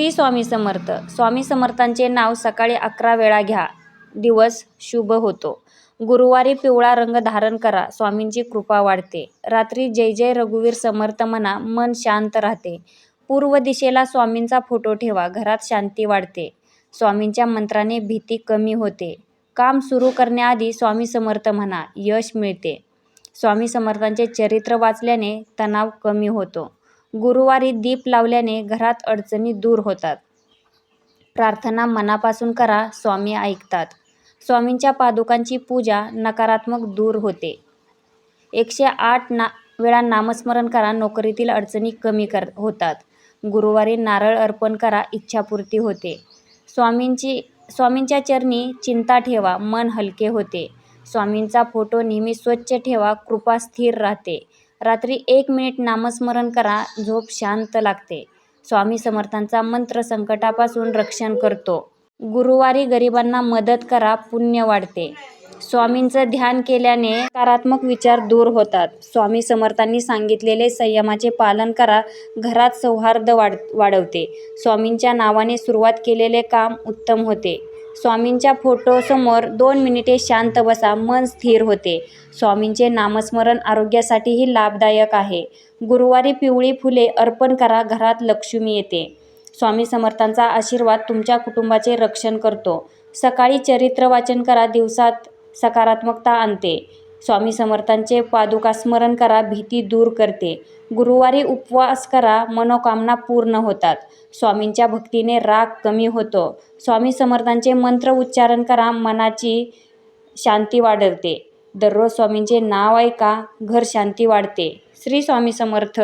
श्री स्वामी समर्थ. स्वामी समर्थांचे नाव सकाळी अकरा वेळा घ्या. दिवस शुभ होतो. गुरुवारी पिवळा रंग धारण करा. स्वामींची कृपा वाढते. रात्री जय जय रघुवीर समर्थ म्हणा मन शांत राहते. पूर्व दिशेला स्वामींचा फोटो ठेवा. घरात शांती वाढते. स्वामींच्या मंत्राने भीती कमी होते. काम सुरू करण्याआधी स्वामी समर्थ म्हणा यश मिळते. स्वामी समर्थांचे चरित्र वाचल्याने तणाव कमी होतो. गुरुवारी दीप लावल्याने घरात अडचणी दूर होतात. प्रार्थना मनापासून करा स्वामी ऐकतात. स्वामींच्या पादुकांची पूजा नकारात्मक दूर होते. एकशे आठ ना वेळा नामस्मरण करा नोकरीतील अडचणी कमी कर होतात. गुरुवारी नारळ अर्पण करा इच्छापूर्ती होते. स्वामींची स्वामींच्या चरणी चिंता ठेवा मन हलके होते. स्वामींचा फोटो नेहमी स्वच्छ ठेवा कृपा स्थिर राहते. रात्री एक मिनिट नामस्मरण करा झोप शांत लागते. स्वामी समर्थांचा मंत्र संकटापासून रक्षण करतो. गुरुवारी गरिबांना मदत करा पुण्य वाढते. स्वामींचं ध्यान केल्याने सकारात्मक विचार दूर होतात. स्वामी समर्थांनी सांगितलेले संयमाचे पालन करा घरात सौहार्द वाढ वाढवते. स्वामींच्या नावाने सुरुवात केलेले काम उत्तम होते. स्वामींच्या फोटोसमोर दोन मिनिटे शांत बसा मन स्थिर होते. स्वामींचे नामस्मरण आरोग्यासाठीही लाभदायक आहे. गुरुवारी पिवळी फुले अर्पण करा घरात लक्ष्मी येते. स्वामी समर्थांचा आशीर्वाद तुमच्या कुटुंबाचे रक्षण करतो. सकाळी चरित्र वाचन करा दिवसात सकारात्मकता आणते. स्वामी समर्थांचे पादुका स्मरण करा भीती दूर करते. गुरुवारी उपवास करा मनोकामना पूर्ण होतात. स्वामींच्या भक्तीने राग कमी होतो. स्वामी समर्थांचे मंत्र उच्चारण करा मनाची शांती वाढवते दररोज स्वामींचे नाव ऐका घर शांती वाढते. श्री स्वामी समर्थ.